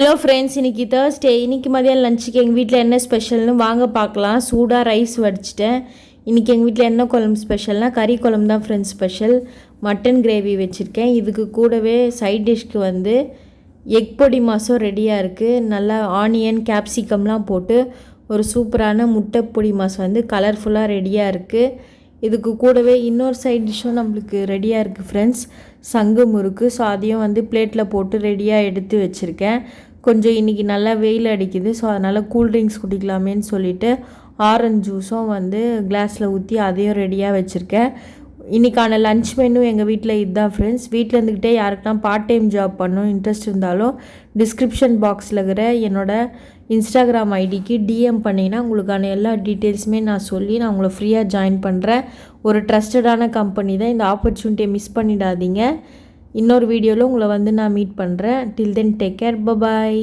Hello friends இன்றைக்கி Thursday இன்றைக்கி மதியம் லஞ்சுக்கு எங்கள் வீட்டில் என்ன ஸ்பெஷல்னு வாங்க பார்க்கலாம். சூடாக ரைஸ் வடிச்சிட்டேன். இன்றைக்கி எங்கள் வீட்டில் என்ன குழம்பு ஸ்பெஷல்னால் கறி குழம்பு தான் ஃப்ரெண்ட்ஸ் ஸ்பெஷல் மட்டன் கிரேவி வச்சுருக்கேன். இதுக்கு கூடவே சைட் டிஷ்க்கு வந்து எக் பொடி மாசம் ரெடியாக இருக்குது நல்லா ஆனியன் கேப்சிகம்லாம் போட்டு ஒரு சூப்பரான முட்டை பொடி மாசம் வந்து கலர்ஃபுல்லாக ரெடியாக இருக்குது இதுக்கு கூடவே இன்னொரு சைட் டிஷ்ஷும் நம்மளுக்கு ரெடியாக இருக்குது ஃப்ரெண்ட்ஸ் சங்கு முறுக்கு ஸோ அதையும் வந்து பிளேட்டில் போட்டு ரெடியாக எடுத்து வச்சுருக்கேன். கொஞ்சம் இன்றைக்கி நல்லா வெயில் அடிக்குது ஸோ அதனால் கூல்ட்ரிங்க்ஸ் குடிக்கலாமேன்னு சொல்லிட்டு ஆரஞ்சு ஜூஸும் வந்து கிளாஸில் ஊற்றி அதையும் ரெடியாக வச்சுருக்கேன். இன்றைக்கான லன்ச் மெனு எங்கள் வீட்டில் இதுதான் ஃப்ரெண்ட்ஸ் வீட்டில் இருந்துக்கிட்டே யாருக்குனா பார்ட் டைம் ஜாப் பண்ணணும் இன்ட்ரெஸ்ட் இருந்தாலும் டிஸ்கிரிப்ஷன் பாக்ஸில் இருக்கிற என்னோடய இன்ஸ்டாகிராம் ஐடிக்கு டிஎம் பண்ணிங்கன்னா உங்களுக்கான எல்லா டீட்டெயில்ஸுமே நான் சொல்லி நான் உங்களை ஃப்ரீயாக ஜாயின் பண்ணுறேன் ஒரு ட்ரஸ்டடான கம்பெனி தான். இந்த ஆப்பர்ச்சுனிட்டியை மிஸ் பண்ணிடாதீங்க. இன்னொரு வீடியோவில் உங்களை வந்து நான் மீட் பண்ணுறேன் till then take care bye bye